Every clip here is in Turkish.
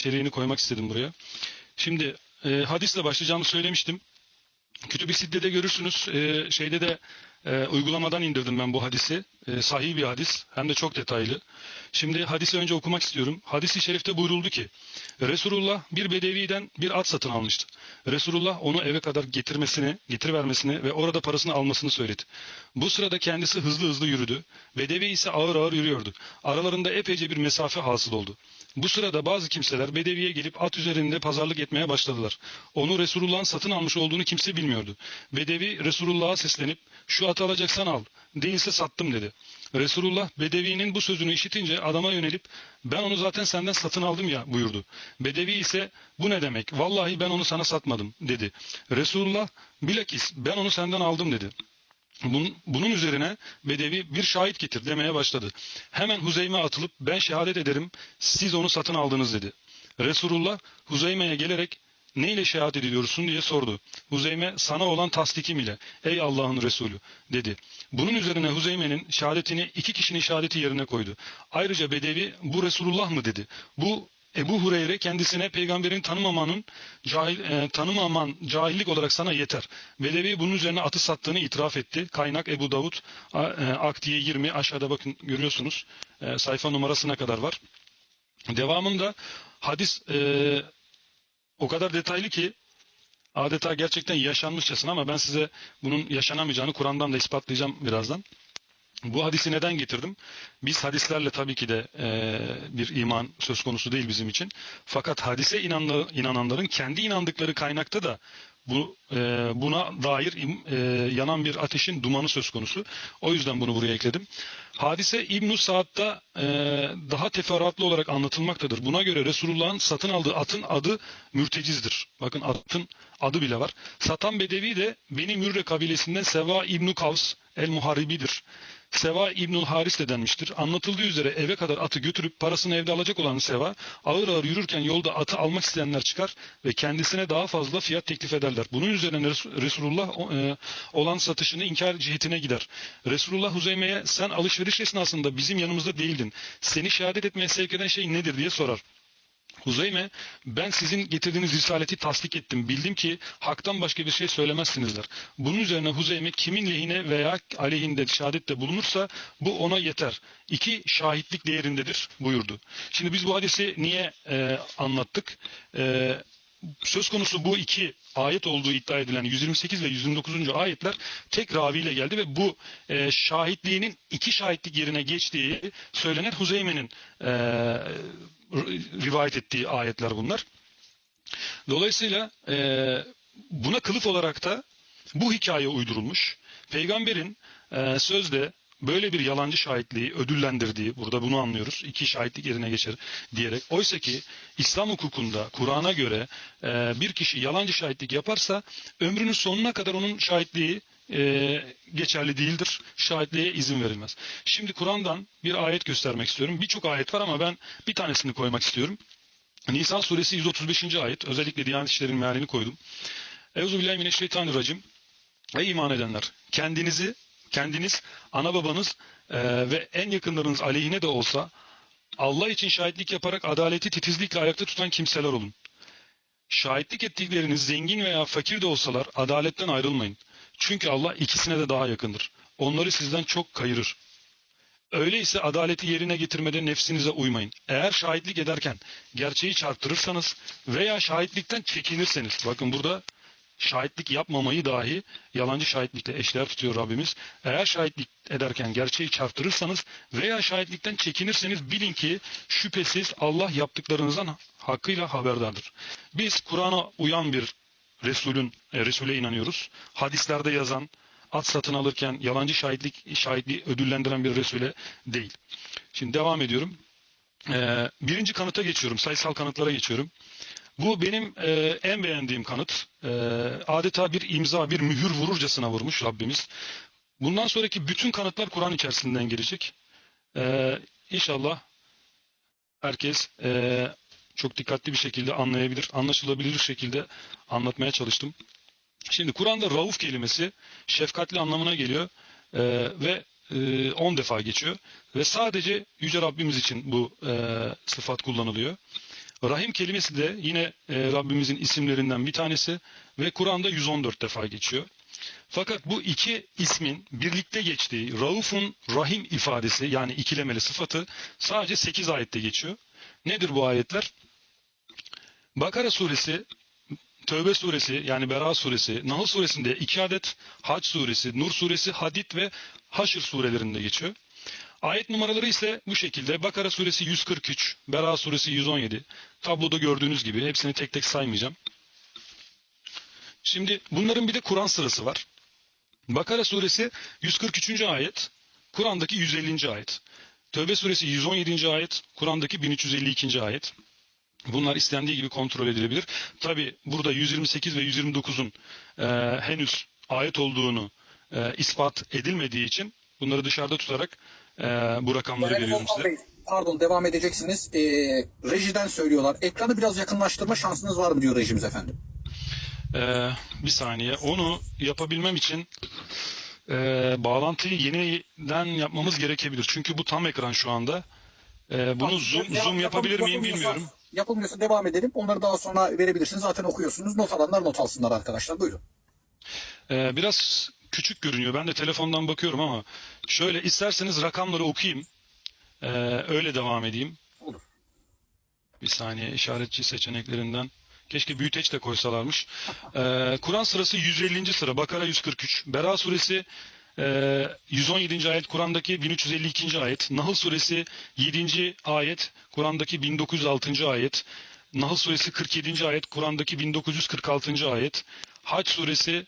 içeriğini koymak istedim buraya. Şimdi e, hadisle başlayacağımı söylemiştim. Kütüb-i Sidde'de görürsünüz. E, şeyde de e, uygulamadan indirdim ben bu hadisi. E, sahih bir hadis. Hem de çok detaylı. Şimdi hadisi önce okumak istiyorum. Hadisi şerifte buyuruldu ki Resulullah bir bedeviden bir at satın almıştı. Resulullah onu eve kadar getirmesini, getirivermesini ve orada parasını almasını söyledi. Bu sırada kendisi hızlı hızlı yürüdü. Bedevi ise ağır ağır yürüyordu. Aralarında epeyce bir mesafe hasıl oldu. Bu sırada bazı kimseler Bedevi'ye gelip at üzerinde pazarlık etmeye başladılar. Onu Resulullah'ın satın almış olduğunu kimse bilmiyordu. Bedevi Resulullah'a seslenip şu atı alacaksan al, değilse sattım dedi. Resulullah Bedevi'nin bu sözünü işitince adama yönelip ben onu zaten senden satın aldım ya buyurdu. Bedevi ise bu ne demek vallahi ben onu sana satmadım dedi. Resulullah bilakis ben onu senden aldım dedi. Bunun, üzerine Bedevi bir şahit getir demeye başladı. Hemen Huzeyme atılıp ben şehadet ederim siz onu satın aldınız dedi. Resulullah Huzeyme'ye gelerek ne ile şehadet ediyorsun diye sordu. Huzeyme sana olan tasdikim ile ey Allah'ın Resulü dedi. Bunun üzerine Huzeyme'nin şehadetini iki kişinin şehadeti yerine koydu. Ayrıca Bedevi bu Resulullah mı dedi. Bu Ebu Hureyre kendisine peygamberin tanımamanın cahil, e, tanımaman cahillik olarak sana yeter. Bedevi bunun üzerine atı sattığını itiraf etti. Kaynak Ebu Davud e, Akdiye 20 aşağıda bakın görüyorsunuz. E, sayfa numarasına kadar var. Devamında hadis e, o kadar detaylı ki adeta gerçekten yaşanmışçasına ama ben size bunun yaşanamayacağını Kur'an'dan da ispatlayacağım birazdan. Bu hadisi neden getirdim? Biz hadislerle tabii ki de e, bir iman söz konusu değil bizim için. Fakat hadise inanlı, inananların kendi inandıkları kaynakta da bu e, buna dair e, yanan bir ateşin dumanı söz konusu. O yüzden bunu buraya ekledim. Hadise İbn-i Saad'da e, daha teferruatlı olarak anlatılmaktadır. Buna göre Resulullah'ın satın aldığı atın adı mürtecizdir. Bakın atın adı bile var. Satan Bedevi de Beni Mürre kabilesinden Seva İbn-i Kavs el-Muharibidir. Seva İbnül Haris de denmiştir. Anlatıldığı üzere eve kadar atı götürüp parasını evde alacak olan Seva ağır ağır yürürken yolda atı almak isteyenler çıkar ve kendisine daha fazla fiyat teklif ederler. Bunun üzerine Res- Resulullah e, olan satışını inkar cihetine gider. Resulullah Huzeyme'ye sen alışveriş esnasında bizim yanımızda değildin. Seni şehadet etmeye sevk eden şey nedir diye sorar. Huzeyme ben sizin getirdiğiniz risaleti tasdik ettim. Bildim ki haktan başka bir şey söylemezsinizler. Bunun üzerine Huzeyme kimin lehine veya aleyhinde şehadette bulunursa bu ona yeter. İki şahitlik değerindedir buyurdu. Şimdi biz bu hadisi niye e, anlattık? E, söz konusu bu iki ayet olduğu iddia edilen 128 ve 129. ayetler tek raviyle geldi ve bu e, şahitliğinin iki şahitlik yerine geçtiği söylenen Huzeyme'nin e, rivayet ettiği ayetler bunlar. Dolayısıyla e, buna kılıf olarak da bu hikaye uydurulmuş. Peygamberin e, sözde böyle bir yalancı şahitliği ödüllendirdiği, burada bunu anlıyoruz, iki şahitlik yerine geçer diyerek. Oysa ki İslam hukukunda, Kur'an'a göre e, bir kişi yalancı şahitlik yaparsa ömrünün sonuna kadar onun şahitliği e, geçerli değildir. Şahitliğe izin verilmez. Şimdi Kur'an'dan bir ayet göstermek istiyorum. Birçok ayet var ama ben bir tanesini koymak istiyorum. Nisa suresi 135. ayet. Özellikle Diyanet İşleri'nin mealini koydum. Euzubillahimineşşeytanirracim. Ey iman edenler! Kendinizi, kendiniz, ana babanız e, ve en yakınlarınız aleyhine de olsa Allah için şahitlik yaparak adaleti titizlikle ayakta tutan kimseler olun. Şahitlik ettikleriniz zengin veya fakir de olsalar adaletten ayrılmayın. Çünkü Allah ikisine de daha yakındır. Onları sizden çok kayırır. Öyleyse adaleti yerine getirmede nefsinize uymayın. Eğer şahitlik ederken gerçeği çarptırırsanız veya şahitlikten çekinirseniz, bakın burada şahitlik yapmamayı dahi yalancı şahitlikle eşdeğer tutuyor Rabbimiz. Eğer şahitlik ederken gerçeği çarptırırsanız veya şahitlikten çekinirseniz bilin ki şüphesiz Allah yaptıklarınızdan hakkıyla haberdardır. Biz Kur'an'a uyan bir Resulün, e, Resul'e inanıyoruz. Hadislerde yazan, at satın alırken yalancı şahitlik şahitliği ödüllendiren bir Resul'e değil. Şimdi devam ediyorum. Ee, birinci kanıta geçiyorum. Sayısal kanıtlara geçiyorum. Bu benim e, en beğendiğim kanıt. E, adeta bir imza, bir mühür vururcasına vurmuş Rabbimiz. Bundan sonraki bütün kanıtlar Kur'an içerisinden gelecek. E, inşallah herkes e, çok dikkatli bir şekilde anlayabilir, anlaşılabilir şekilde anlatmaya çalıştım. Şimdi Kur'an'da rauf kelimesi şefkatli anlamına geliyor e, ve 10 defa geçiyor ve sadece Yüce Rabbimiz için bu e, sıfat kullanılıyor. Rahim kelimesi de yine e, Rabbimizin isimlerinden bir tanesi ve Kur'an'da 114 defa geçiyor. Fakat bu iki ismin birlikte geçtiği Rauf'un Rahim ifadesi yani ikilemeli sıfatı sadece 8 ayette geçiyor. Nedir bu ayetler? Bakara suresi, Tövbe suresi yani Bera suresi, Nahl suresinde 2 adet, Hac suresi, Nur suresi, Hadid ve Haşr surelerinde geçiyor. Ayet numaraları ise bu şekilde. Bakara suresi 143, Bera suresi 117. Tabloda gördüğünüz gibi hepsini tek tek saymayacağım. Şimdi bunların bir de Kur'an sırası var. Bakara suresi 143. ayet, Kur'an'daki 150. ayet. Tövbe suresi 117. ayet, Kur'an'daki 1352. ayet. Bunlar istendiği gibi kontrol edilebilir. Tabi burada 128 ve 129'un e, henüz ayet olduğunu e, ispat edilmediği için bunları dışarıda tutarak e, bu rakamları Yani veriyorum size. Bey, pardon devam edeceksiniz. Ee, rejiden söylüyorlar. Ekranı biraz yakınlaştırma şansınız var mı diyor rejimiz efendim. Ee, bir saniye. Onu yapabilmem için e, bağlantıyı yeniden yapmamız gerekebilir. Çünkü bu tam ekran şu anda. Ee, bunu zoom, zoom yapabilir miyim bilmiyorum. Yapılmıyorsa devam edelim. Onları daha sonra verebilirsiniz. Zaten okuyorsunuz. Not alanlar not alsınlar arkadaşlar. Buyurun. Ee, biraz küçük görünüyor. Ben de telefondan bakıyorum ama şöyle isterseniz rakamları okuyayım. Ee, öyle devam edeyim. Olur. Bir saniye işaretçi seçeneklerinden. Keşke büyüteç de koysalarmış. Ee, Kur'an sırası 150. sıra. Bakara 143. Bera suresi e, 117. ayet. Kur'an'daki 1352. ayet. Nahl suresi 7. ayet. Kur'an'daki 1906. ayet. Nahl suresi 47. ayet. Kur'an'daki 1946. ayet. Hac suresi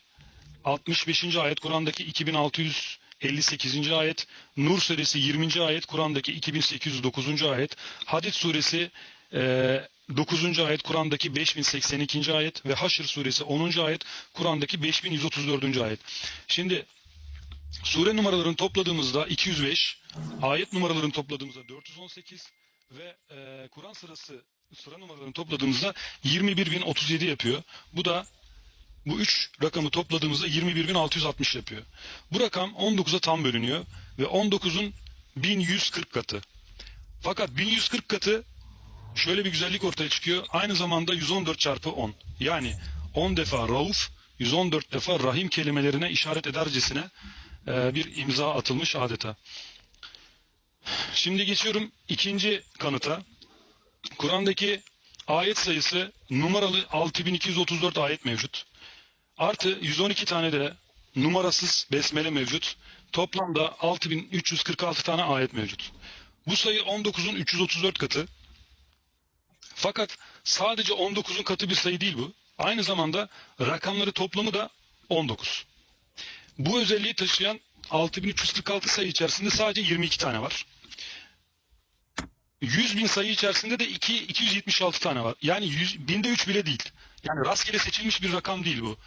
65. ayet Kur'an'daki 2658. ayet, Nur suresi 20. ayet Kur'an'daki 2809. ayet, Hadid suresi e, 9. ayet Kur'an'daki 5082. ayet ve Haşr suresi 10. ayet Kur'an'daki 5134. ayet. Şimdi sure numaralarını topladığımızda 205, ayet numaralarını topladığımızda 418 ve e, Kur'an sırası sıra numaralarını topladığımızda 21037 yapıyor. Bu da bu üç rakamı topladığımızda 21.660 yapıyor. Bu rakam 19'a tam bölünüyor ve 19'un 1140 katı. Fakat 1140 katı şöyle bir güzellik ortaya çıkıyor. Aynı zamanda 114 çarpı 10. Yani 10 defa Rauf, 114 defa Rahim kelimelerine işaret edercesine bir imza atılmış adeta. Şimdi geçiyorum ikinci kanıta. Kur'an'daki ayet sayısı numaralı 6234 ayet mevcut. Artı 112 tane de numarasız besmele mevcut. Toplamda 6346 tane ayet mevcut. Bu sayı 19'un 334 katı. Fakat sadece 19'un katı bir sayı değil bu. Aynı zamanda rakamları toplamı da 19. Bu özelliği taşıyan 6346 sayı içerisinde sadece 22 tane var. 100 bin sayı içerisinde de 2, 276 tane var. Yani 100, binde 3 bile değil. Yani rastgele seçilmiş bir rakam değil bu.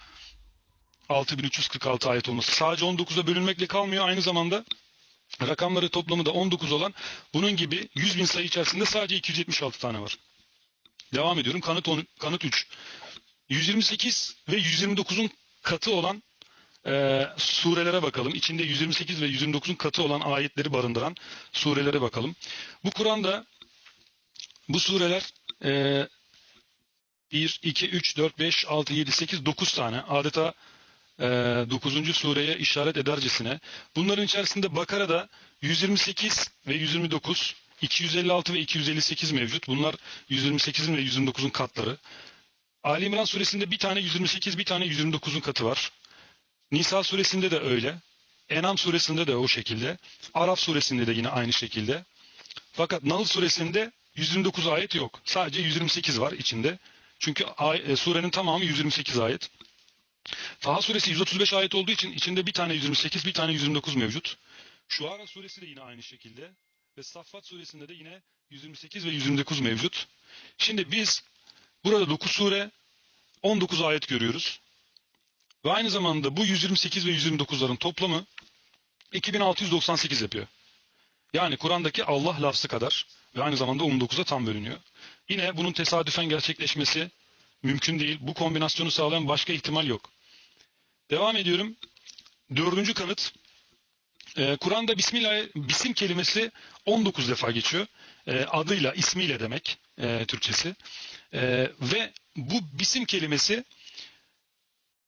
6346 ayet olması. Sadece 19'a bölünmekle kalmıyor. Aynı zamanda rakamları toplamı da 19 olan bunun gibi 100 bin sayı içerisinde sadece 276 tane var. Devam ediyorum. Kanıt, on, kanıt 3. 128 ve 129'un katı olan e, surelere bakalım. İçinde 128 ve 129'un katı olan ayetleri barındıran surelere bakalım. Bu Kur'an'da bu sureler e, 1, 2, 3, 4, 5, 6, 7, 8, 9 tane adeta e, 9. sureye işaret edercesine. Bunların içerisinde Bakara'da 128 ve 129, 256 ve 258 mevcut. Bunlar 128'in ve 129'un katları. Ali İmran suresinde bir tane 128, bir tane 129'un katı var. Nisa suresinde de öyle. Enam suresinde de o şekilde. Araf suresinde de yine aynı şekilde. Fakat Nahl suresinde 129 ayet yok. Sadece 128 var içinde. Çünkü e, surenin tamamı 128 ayet. Taha suresi 135 ayet olduğu için içinde bir tane 128, bir tane 129 mevcut. Şuara suresi de yine aynı şekilde. Ve Saffat suresinde de yine 128 ve 129 mevcut. Şimdi biz burada 9 sure 19 ayet görüyoruz. Ve aynı zamanda bu 128 ve 129'ların toplamı 2698 yapıyor. Yani Kur'an'daki Allah lafzı kadar ve aynı zamanda 19'a tam bölünüyor. Yine bunun tesadüfen gerçekleşmesi mümkün değil. Bu kombinasyonu sağlayan başka ihtimal yok. Devam ediyorum. Dördüncü kanıt. Ee, Kur'an'da Bismillah, bisim kelimesi 19 defa geçiyor. Ee, adıyla, ismiyle demek. e, Türkçesi. E, ve bu bisim kelimesi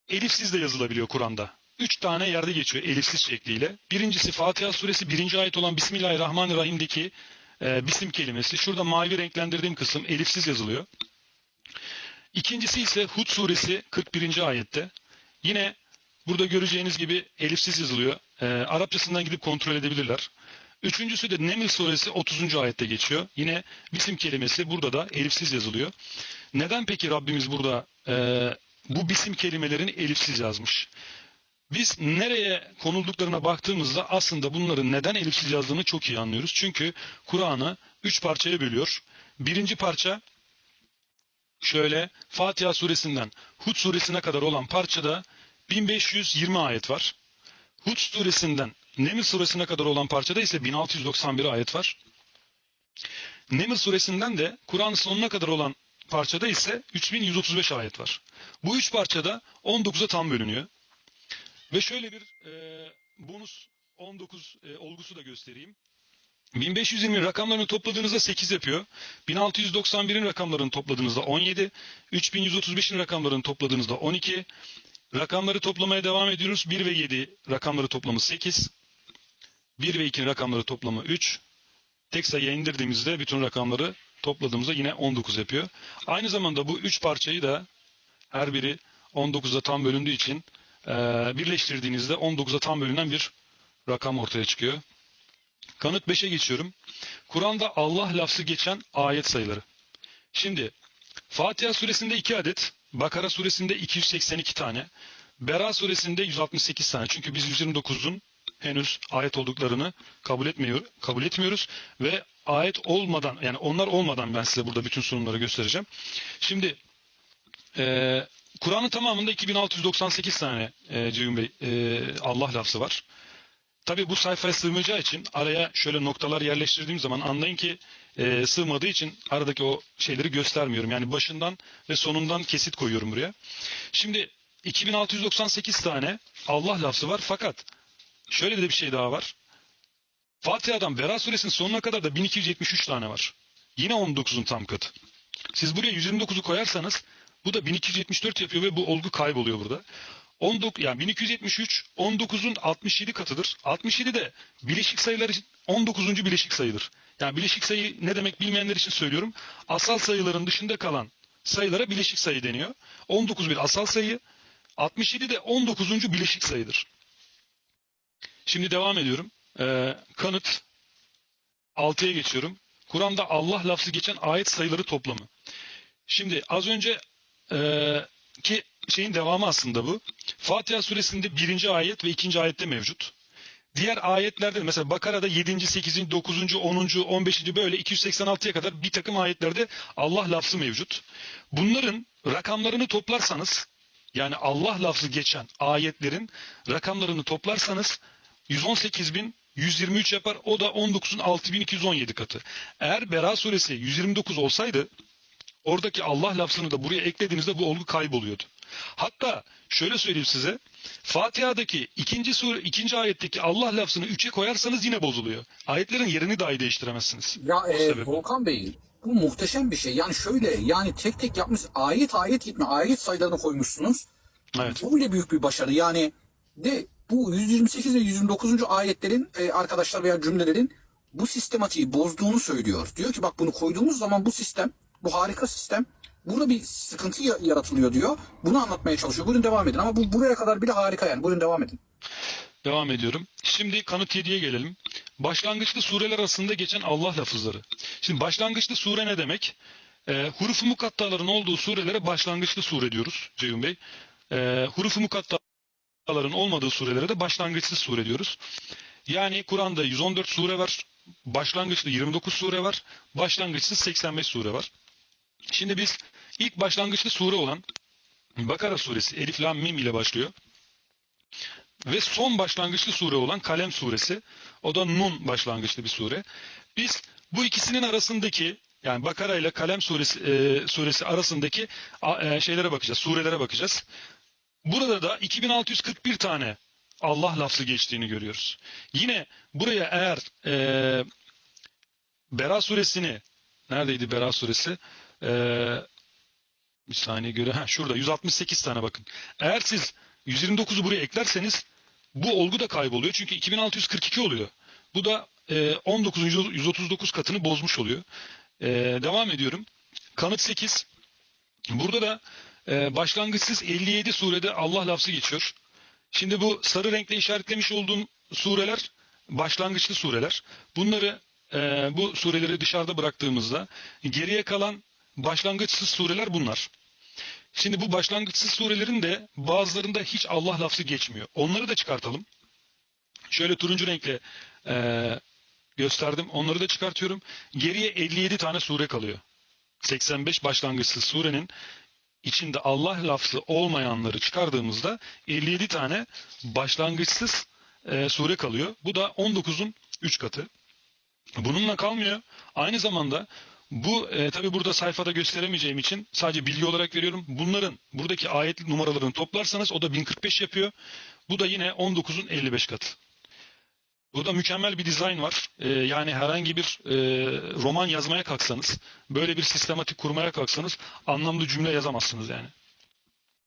elifsiz de yazılabiliyor Kur'an'da. Üç tane yerde geçiyor elifsiz şekliyle. Birincisi Fatiha suresi birinci ayet olan Bismillahirrahmanirrahim'deki e, bisim kelimesi. Şurada mavi renklendirdiğim kısım elifsiz yazılıyor. İkincisi ise Hud suresi 41. ayette. Yine burada göreceğiniz gibi elifsiz yazılıyor. E, Arapçasından gidip kontrol edebilirler. Üçüncüsü de Neml suresi 30. ayette geçiyor. Yine bisim kelimesi burada da elifsiz yazılıyor. Neden peki Rabbimiz burada e, bu bisim kelimelerini elifsiz yazmış? Biz nereye konulduklarına baktığımızda aslında bunların neden elifsiz yazdığını çok iyi anlıyoruz. Çünkü Kur'an'ı üç parçaya bölüyor. Birinci parça şöyle Fatiha suresinden Hud suresine kadar olan parçada 1520 ayet var. Hud suresinden Neml suresine kadar olan parçada ise 1691 ayet var. Neml suresinden de Kur'an sonuna kadar olan parçada ise 3135 ayet var. Bu üç parçada 19'a tam bölünüyor. Ve şöyle bir e, bonus 19 e, olgusu da göstereyim. 1520 rakamlarını topladığınızda 8 yapıyor. 1691'in rakamlarını topladığınızda 17. 3135'in rakamlarını topladığınızda 12. Rakamları toplamaya devam ediyoruz. 1 ve 7 rakamları toplamı 8. 1 ve 2'nin rakamları toplamı 3. Tek sayıya indirdiğimizde bütün rakamları topladığımızda yine 19 yapıyor. Aynı zamanda bu 3 parçayı da her biri 19'a tam bölündüğü için e, birleştirdiğinizde 19'a tam bölünen bir rakam ortaya çıkıyor. Kanıt 5'e geçiyorum. Kur'an'da Allah lafzı geçen ayet sayıları. Şimdi Fatiha suresinde 2 adet, Bakara suresinde 282 tane, Bera suresinde 168 tane. Çünkü biz 129'un henüz ayet olduklarını kabul etmiyor, kabul etmiyoruz ve ayet olmadan yani onlar olmadan ben size burada bütün sunumları göstereceğim. Şimdi e, Kur'an'ın tamamında 2698 tane e, Ceyhun Bey e, Allah lafzı var. Tabi bu sayfaya sığmayacağı için araya şöyle noktalar yerleştirdiğim zaman anlayın ki e, sığmadığı için aradaki o şeyleri göstermiyorum. Yani başından ve sonundan kesit koyuyorum buraya. Şimdi 2698 tane Allah lafzı var fakat şöyle de bir şey daha var. Fatiha'dan Vera suresinin sonuna kadar da 1273 tane var. Yine 19'un tam katı. Siz buraya 129'u koyarsanız bu da 1274 yapıyor ve bu olgu kayboluyor burada. 19 yani 1273 19'un 67 katıdır. 67 de bileşik sayılar için 19. bileşik sayıdır. Yani bileşik sayı ne demek bilmeyenler için söylüyorum. Asal sayıların dışında kalan sayılara bileşik sayı deniyor. 19 bir asal sayı, 67 de 19. bileşik sayıdır. Şimdi devam ediyorum. Ee, kanıt 6'ya geçiyorum. Kur'an'da Allah lafzı geçen ayet sayıları toplamı. Şimdi az önce e, ki şeyin devamı aslında bu. Fatiha suresinde birinci ayet ve ikinci ayette mevcut. Diğer ayetlerde mesela Bakara'da 7. 8. 9. 10. 15. böyle 286'ya kadar bir takım ayetlerde Allah lafzı mevcut. Bunların rakamlarını toplarsanız yani Allah lafzı geçen ayetlerin rakamlarını toplarsanız 118.123 yapar. O da 19'un 6217 katı. Eğer Bera suresi 129 olsaydı oradaki Allah lafzını da buraya eklediğinizde bu olgu kayboluyordu. Hatta şöyle söyleyeyim size. Fatiha'daki ikinci sure, ikinci ayetteki Allah lafzını üçe koyarsanız yine bozuluyor. Ayetlerin yerini dahi değiştiremezsiniz. Ya O e. Volkan Bey bu muhteşem bir şey. Yani şöyle yani tek tek yapmış ayet ayet gitme ayet sayılarını koymuşsunuz. Evet. Bu bile büyük bir başarı. Yani de bu 128 ve 129. ayetlerin e, arkadaşlar veya cümlelerin bu sistematiği bozduğunu söylüyor. Diyor ki bak bunu koyduğumuz zaman bu sistem, bu harika sistem burada bir sıkıntı ya- yaratılıyor diyor. Bunu anlatmaya çalışıyor. Buyurun devam edin. Ama bu buraya kadar bile harika yani. Buyurun devam edin. Devam ediyorum. Şimdi kanıt 7'ye gelelim. Başlangıçlı sureler arasında geçen Allah lafızları. Şimdi başlangıçlı sure ne demek? E, hurufu mukattaların olduğu surelere başlangıçlı sure diyoruz Ceyhun Bey. E, hurufu mukattaların olmadığı surelere de başlangıçlı sure diyoruz. Yani Kur'an'da 114 sure var. Başlangıçlı 29 sure var. Başlangıçsız 85 sure var. Şimdi biz ilk başlangıçlı sure olan Bakara suresi Elif Lam Mim ile başlıyor. Ve son başlangıçlı sure olan Kalem suresi. O da Nun başlangıçlı bir sure. Biz bu ikisinin arasındaki yani Bakara ile Kalem suresi, e, suresi arasındaki e, şeylere bakacağız. Surelere bakacağız. Burada da 2641 tane Allah lafzı geçtiğini görüyoruz. Yine buraya eğer e, Bera suresini Neredeydi Bera suresi? Ee, bir saniye göre. Ha, şurada 168 tane bakın. Eğer siz 129'u buraya eklerseniz bu olgu da kayboluyor. Çünkü 2642 oluyor. Bu da e, 19'un 139 katını bozmuş oluyor. E, devam ediyorum. Kanıt 8. Burada da e, başlangıçsız 57 surede Allah lafzı geçiyor. Şimdi bu sarı renkle işaretlemiş olduğum sureler başlangıçlı sureler. Bunları e, bu sureleri dışarıda bıraktığımızda geriye kalan başlangıçsız sureler bunlar. Şimdi bu başlangıçsız surelerin de bazılarında hiç Allah lafzı geçmiyor. Onları da çıkartalım. Şöyle turuncu renkle e, gösterdim. Onları da çıkartıyorum. Geriye 57 tane sure kalıyor. 85 başlangıçsız surenin içinde Allah lafzı olmayanları çıkardığımızda 57 tane başlangıçsız e, sure kalıyor. Bu da 19'un 3 katı. Bununla kalmıyor. Aynı zamanda bu e, tabi burada sayfada gösteremeyeceğim için sadece bilgi olarak veriyorum. Bunların buradaki ayet numaralarını toplarsanız o da 1045 yapıyor. Bu da yine 19'un 55 katı. Burada mükemmel bir dizayn var. E, yani herhangi bir e, roman yazmaya kalksanız, böyle bir sistematik kurmaya kalksanız anlamlı cümle yazamazsınız yani.